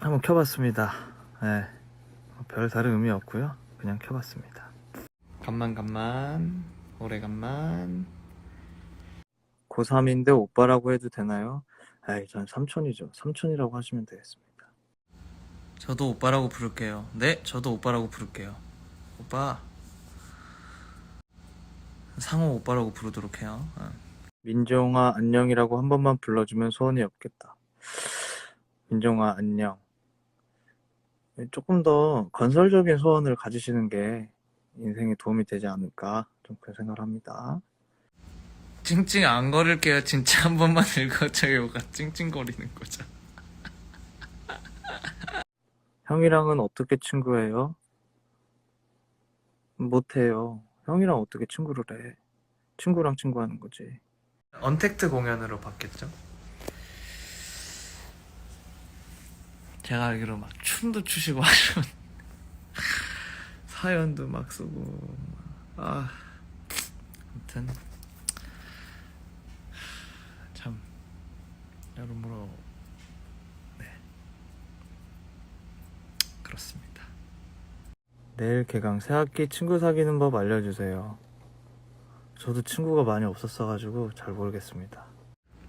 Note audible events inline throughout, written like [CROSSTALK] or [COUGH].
한번 켜봤습니다. 네. 별 다른 의미 없고요. 그냥 켜봤습니다. 간만 간만 오래간만 고3인데 오빠라고 해도 되나요? 에이 전 삼촌이죠. 삼촌이라고 하시면 되겠습니다. 저도 오빠라고 부를게요. 네, 저도 오빠라고 부를게요. 오빠 상호 오빠라고 부르도록 해요. 어. 민종아 안녕이라고 한 번만 불러주면 소원이 없겠다. 민종아 안녕. 조금 더 건설적인 소원을 가지시는 게 인생에 도움이 되지 않을까 좀 그런 생각을 합니다. 찡찡 안 거릴게요. 진짜 한 번만 [LAUGHS] 읽어줘요가 찡찡거리는 거죠. [LAUGHS] 형이랑은 어떻게 친구해요? 못해요. 형이랑 어떻게 친구를 해? 친구랑 친구하는 거지. 언택트 공연으로 바뀌었죠? 제가 알기로 막 춤도 추시고 하시면 [LAUGHS] 사연도 막 쓰고 막, 아 아무튼. 참 여러모로 네. 그렇습니다. 내일 개강 새학기 친구 사귀는 법 알려주세요 저도 친구가 많이 없었어가지고 잘 모르겠습니다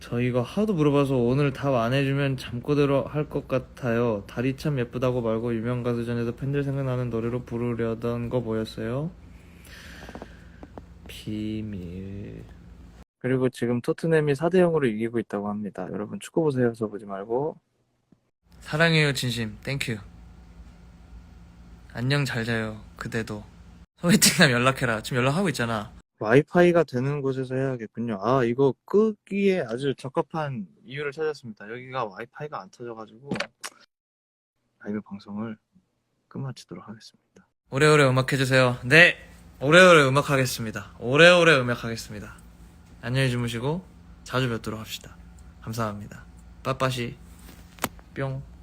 저희가 하도 물어봐서 오늘 답 안 해주면 잠꼬대로 할 것 같아요. 달이 참 예쁘다고 말고 유명 가수전에서 팬들 생각나는 노래로 부르려던 거 뭐였어요? 비밀. 그리고 지금 토트넘이 4대 0으로 이기고 있다고 합니다. 여러분 축구 보세요서 보지 말고. 사랑해요 진심. 땡큐. 안녕 잘 자요. 그대도. 소개팅남 연락해라. 지금 연락하고 있잖아. 와이파이가 되는 곳에서 해야겠군요. 아, 이거 끄기에 아주 적합한 이유를 찾았습니다. 여기가 와이파이가 안 터져가지고 라이브 방송을 끝마치도록 하겠습니다. 오래오래 음악 해주세요. 네! 오래오래 음악 하겠습니다. 오래오래 음악 하겠습니다. 안녕히 주무시고 자주 뵙도록 합시다. 감사합니다. 빠빠시 뿅.